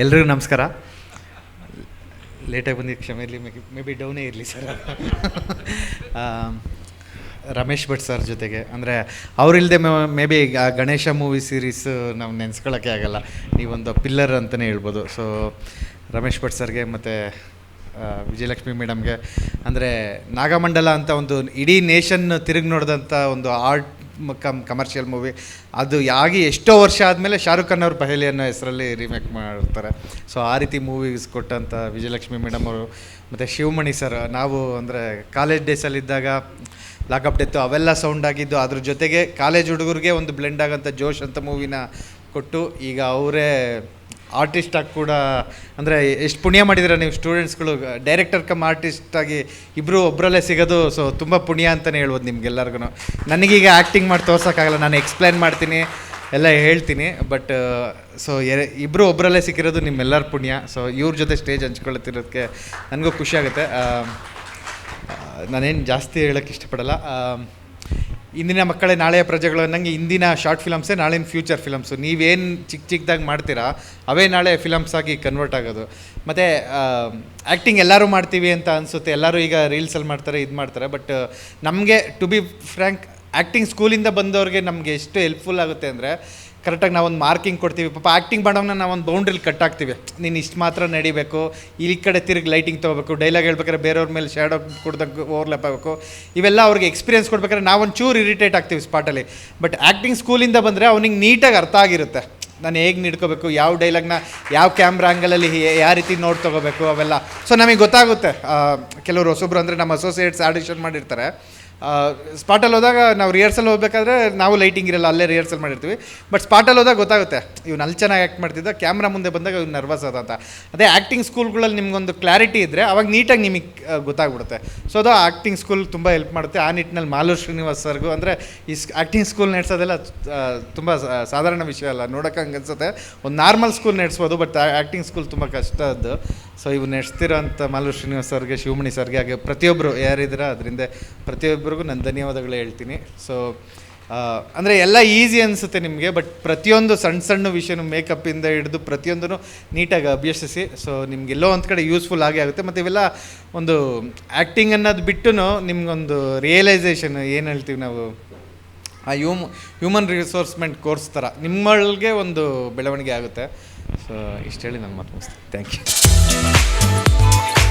ಎಲ್ರಿಗೂ ನಮಸ್ಕಾರ. ಲೇಟಾಗಿ ಬಂದಿದ್ದು ಕ್ಷಮೆ ಇರಲಿ ಮೇ ಬಿ ಡೌನೇ ಇರಲಿ ಸರ್ ರಮೇಶ್ ಭಟ್ ಸರ್ ಜೊತೆಗೆ. ಅಂದರೆ ಅವರಿಲ್ಲದೆ maybe Ganesha movie series ನಾವು ನೆನೆಸ್ಕೊಳ್ಳೋಕ್ಕೆ ಆಗಲ್ಲ. ನೀವೊಂದು ಪಿಲ್ಲರ್ ಅಂತಲೇ ಹೇಳ್ಬೋದು. ಸೊ ರಮೇಶ್ ಭಟ್ ಸರ್ಗೆ ಮತ್ತು ವಿಜಯಲಕ್ಷ್ಮಿ ಮೇಡಮ್ಗೆ ಅಂದರೆ ನಾಗಮಂಡಲ ಅಂತ ಒಂದು ಇಡೀ ನೇಷನ್ ತಿರುಗಿ ನೋಡಿದಂಥ ಒಂದು ಆರ್ಟ್ ಕಮ್ ಕಮರ್ಷಿಯಲ್ ಮೂವಿ ಅದು ಆಗಿ ಎಷ್ಟೋ ವರ್ಷ ಆದಮೇಲೆ ಶಾರುಖ್ ಖಾನ್ ಅವ್ರ ಪಹಲಿ ಅನ್ನೋ ಹೆಸರಲ್ಲಿ ರೀಮೇಕ್ ಮಾಡ್ತಾರೆ. ಸೊ ಆ ರೀತಿ ಮೂವೀಸ್ ಕೊಟ್ಟಂಥ ವಿಜಯಲಕ್ಷ್ಮಿ ಮೇಡಮ್ ಅವರು, ಮತ್ತು ಶಿವಮಣಿ ಸರ್ ನಾವು ಅಂದರೆ ಕಾಲೇಜ್ ಡೇಸಲ್ಲಿದ್ದಾಗ ಲಾಕಪ್ ಡೆತ್ತು ಅವೆಲ್ಲ ಸೌಂಡ್ ಆಗಿದ್ದು, ಅದ್ರ ಜೊತೆಗೆ ಕಾಲೇಜ್ ಹುಡುಗರಿಗೆ ಒಂದು ಬ್ಲೆಂಡ್ ಆಗೋಂಥ ಜೋಶ್ ಅಂತ ಮೂವಿನ ಕೊಟ್ಟು, ಈಗ ಅವರೇ ಆರ್ಟಿಸ್ಟ್ ಆಗಿ ಕೂಡ, ಅಂದರೆ ಎಷ್ಟು ಪುಣ್ಯ ಮಾಡಿದಿರ ನೀವು ಸ್ಟೂಡೆಂಟ್ಸ್ಗಳು ಡೈರೆಕ್ಟರ್ ಕಮ್ ಆರ್ಟಿಸ್ಟ್ ಆಗಿ ಇಬ್ಬರು ಒಬ್ಬರಲ್ಲೇ ಸಿಗೋದು ಸೊ ತುಂಬ ಪುಣ್ಯ ಅಂತಲೇ ಹೇಳ್ಬೋದು ನಿಮ್ಗೆಲ್ಲರಿಗೂ ನನಗೀಗ ಆ್ಯಕ್ಟಿಂಗ್ ಮಾಡಿ ತೋರ್ಸೋಕ್ಕಾಗಲ್ಲ ನಾನು ಎಕ್ಸ್ಪ್ಲೈನ್ ಮಾಡ್ತೀನಿ, ಎಲ್ಲ ಹೇಳ್ತೀನಿ ಬಟ್ ಸೊ ಎರೆ ಇಬ್ಬರು ಒಬ್ಬರಲ್ಲೇ ಸಿಕ್ಕಿರೋದು ನಿಮ್ಮೆಲ್ಲರ ಪುಣ್ಯ. ಸೊ ಇವ್ರ ಜೊತೆ ಸ್ಟೇಜ್ ಹಂಚ್ಕೊಳ್ತಿರೋದಕ್ಕೆ ನನಗೂ ಖುಷಿಯಾಗುತ್ತೆ ನಾನೇನು ಜಾಸ್ತಿ ಹೇಳೋಕ್ಕೆ ಇಷ್ಟಪಡಲ್ಲ. ಇಂದಿನ ಮಕ್ಕಳೇ ನಾಳೆಯ ಪ್ರಜೆಗಳು ಅನ್ನಂಗೆ ಇಂದಿನ ಶಾರ್ಟ್ ಫಿಲಮ್ಸೇ ನಾಳಿನ ಫ್ಯೂಚರ್ ಫಿಲಮ್ಸು ನೀವೇನು ಚಿಕ್ಕ ಚಿಕ್ಕದಾಗಿ ಮಾಡ್ತೀರಾ, ಅವೇ ನಾಳೆ ಫಿಲಮ್ಸ್ ಆಗಿ ಕನ್ವರ್ಟ್ ಆಗೋದು. ಮತ್ತು ಆ್ಯಕ್ಟಿಂಗ್ ಎಲ್ಲರೂ ಮಾಡ್ತೀವಿ ಅಂತ ಅನಿಸುತ್ತೆ. ಎಲ್ಲರೂ ಈಗ ರೀಲ್ಸಲ್ಲಿ ಮಾಡ್ತಾರೆ, ಇದು ಮಾಡ್ತಾರೆ. ಬಟ್ ನಮಗೆ ಟು ಬಿ ಫ್ರ್ಯಾಂಕ್ ಆ್ಯಕ್ಟಿಂಗ್ ಸ್ಕೂಲಿಂದ ಬಂದವ್ರಿಗೆ ನಮಗೆ ಎಷ್ಟು ಹೆಲ್ಪ್ಫುಲ್ ಆಗುತ್ತೆ ಅಂದರೆ ಕರೆಕ್ಟಾಗಿ ನಾವೊಂದು ಮಾರ್ಕಿಂಗ್ ಕೊಡ್ತೀವಿ. ಪಾಪ ಆ್ಯಕ್ಟಿಂಗ್ ಮಾಡೋವನ್ನ ನಾವೊಂದು ಬೌಂಡ್ರಿಲಿ ಕಟ್ ಹಾಕ್ತೀವಿ ನೀನು ಇಷ್ಟು ಮಾತ್ರ ನಡಿಬೇಕು. ಈ ಕಡೆ ತಿರುಗಿ ಲೈಟಿಂಗ್ ತೊಗೋಬೇಕು. ಡೈಲಾಗ್ ಹೇಳ್ಬೇಕಾದ್ರೆ ಬೇರೆಯವ್ರ ಮೇಲೆ ಶ್ಯಾಡೋ ಕೊಡ್ದಾಗ ಓವರ್ಲ್ಯಾಪ್ ಆಗಬೇಕು. ಇವೆಲ್ಲ ಅವ್ರಿಗೆ ಎಕ್ಸ್ಪೀರಿಯನ್ಸ್ ಕೊಡ್ಬೇಕಾದ್ರೆ ನಾವೊಂದು ಚೂರು ಇರಿಟೇಟ್ ಆಗ್ತೀವಿ ಸ್ಪಾಟಲ್ಲಿ ಬಟ್ ಆ್ಯಕ್ಟಿಂಗ್ ಸ್ಕೂಲಿಂದ ಬಂದರೆ ಅವ್ನಿಗೆ ನೀಟಾಗಿ ಅರ್ಥ ಆಗಿರುತ್ತೆ. ನಾನು ಹೇಗೆ ನಿಡ್ಕೋಬೇಕು, ಯಾವ ಡೈಲಾಗ್ನ ಯಾವ ಕ್ಯಾಮ್ರಾ ಆ್ಯಂಗಲಲ್ಲಿ ಯಾವ ರೀತಿ ನೋಡಿ ತೊಗೋಬೇಕು ಅವೆಲ್ಲ. ಸೊ ನಮಗೆ ಗೊತ್ತಾಗುತ್ತೆ. ಕೆಲವರು ಹೊಸಬ್ರು ಅಂದರೆ ನಮ್ಮ ಅಸೋಸಿಯೇಟ್ಸ್ ಆಡಿಷನ್ ಮಾಡಿರ್ತಾರೆ. ಸ್ಪಾಟಲ್ಲಿ ಹೋದಾಗ ನಾವು ರಿಹರ್ಸಲ್ ಹೋಗ್ಬೇಕಾದ್ರೆ ನಾವು ಲೈಟಿಂಗ್ ಇರಲ್ಲ, ಅಲ್ಲೇ ರಿಹರ್ಸಲ್ ಮಾಡಿರ್ತೀವಿ. ಬಟ್ ಸ್ಪಾಟಲ್ಲಿ ಹೋದಾಗ ಗೊತ್ತಾಗುತ್ತೆ, ಇವ್ನು ಅಲ್ಲಿ ಚೆನ್ನಾಗಿ ಆ್ಯಕ್ಟ್ ಮಾಡ್ತಿದ್ದ ಕ್ಯಾಮ್ರಾ ಮುಂದೆ ಬಂದಾಗ ಇವ್ನು ನರ್ವಸ್ ಅದ ಅಂತ. ಅದೇ ಆ್ಯಕ್ಟಿಂಗ್ ಸ್ಕೂಲ್ಗಳಲ್ಲಿ ನಿಮಗೊಂದು ಕ್ಲಾರಿಟಿ ಇದ್ದರೆ ಅವಾಗ ನೀಟಾಗಿ ನಿಮಗೆ ಗೊತ್ತಾಗ್ಬಿಡುತ್ತೆ. ಸೊ ಅದು ಆ್ಯಕ್ಟಿಂಗ್ ಸ್ಕೂಲ್ ತುಂಬ ಹೆಲ್ಪ್ ಮಾಡುತ್ತೆ. ಆ ನಿಟ್ಟಿನಲ್ಲಿ ಮಾಲೂರ್ ಶ್ರೀನಿವಾಸ್ ಸರ್ಗೂ ಅಂದರೆ ಈ ಆ್ಯಕ್ಟಿಂಗ್ ಸ್ಕೂಲ್ ನಡೆಸೋದೆಲ್ಲ ತುಂಬ ಸಾಧಾರಣ ವಿಷಯ ಅಲ್ಲ. ನೋಡೋಕೆ ಹಂಗೆ ಅನ್ಸುತ್ತೆ. ಒಂದು ನಾರ್ಮಲ್ ಸ್ಕೂಲ್ ನಡೆಸ್ಬೋದು ಬಟ್ ಆ್ಯಕ್ಟಿಂಗ್ ಸ್ಕೂಲ್ ತುಂಬ ಕಷ್ಟದ್ದು. ಸೊ ಇವು ನಡೆಸ್ತಿರೋಂಥ ಮಾಲೂರು ಶ್ರೀನಿವಾಸ್ ಸರ್ಗೆ, ಶಿವಮಣಿ ಸರ್ಗೆ, ಹಾಗೆ ಪ್ರತಿಯೊಬ್ಬರು ಯಾರಿದ್ದೀರಾ ಅದರಿಂದ ಪ್ರತಿಯೊಬ್ಬರಿಗೂ ನಾನು ಧನ್ಯವಾದಗಳು ಹೇಳ್ತೀನಿ. ಸೊ ಅಂದರೆ ಎಲ್ಲ ಈಸಿ ಅನಿಸುತ್ತೆ ನಿಮಗೆ, ಬಟ್ ಪ್ರತಿಯೊಂದು ಸಣ್ಣ ಸಣ್ಣ ವಿಷಯನೂ ಮೇಕಪ್ಪಿಂದ ಹಿಡಿದು ಪ್ರತಿಯೊಂದನ್ನು ನೀಟಾಗಿ ಅಭ್ಯಸಿಸಿ ಸೊ ನಿಮ್ಗೆಲ್ಲೋ ಒಂದು ಕಡೆ ಯೂಸ್ಫುಲ್ ಆಗೇ ಆಗುತ್ತೆ. ಮತ್ತು ಇವೆಲ್ಲ ಒಂದು ಆ್ಯಕ್ಟಿಂಗ್ ಅನ್ನೋದು ಬಿಟ್ಟು ನಿಮಗೊಂದು ರಿಯಲೈಸೇಷನ್ ಏನು ಹೇಳ್ತೀವಿ ನಾವು? ಆ ಹ್ಯೂಮ್ ಹ್ಯೂಮನ್ ರಿಸೋರ್ಸ್ಮೆಂಟ್ ಕೋರ್ಸ್ ಥರ ನಿಮ್ಮೊಳಗೆ ಒಂದು ಬೆಳವಣಿಗೆ ಆಗುತ್ತೆ. ಸೊ ಇಷ್ಟು ಹೇಳಿ ನಾನು ಮಾತು ಮುಗಿಸ್ತೀನಿ. Thank you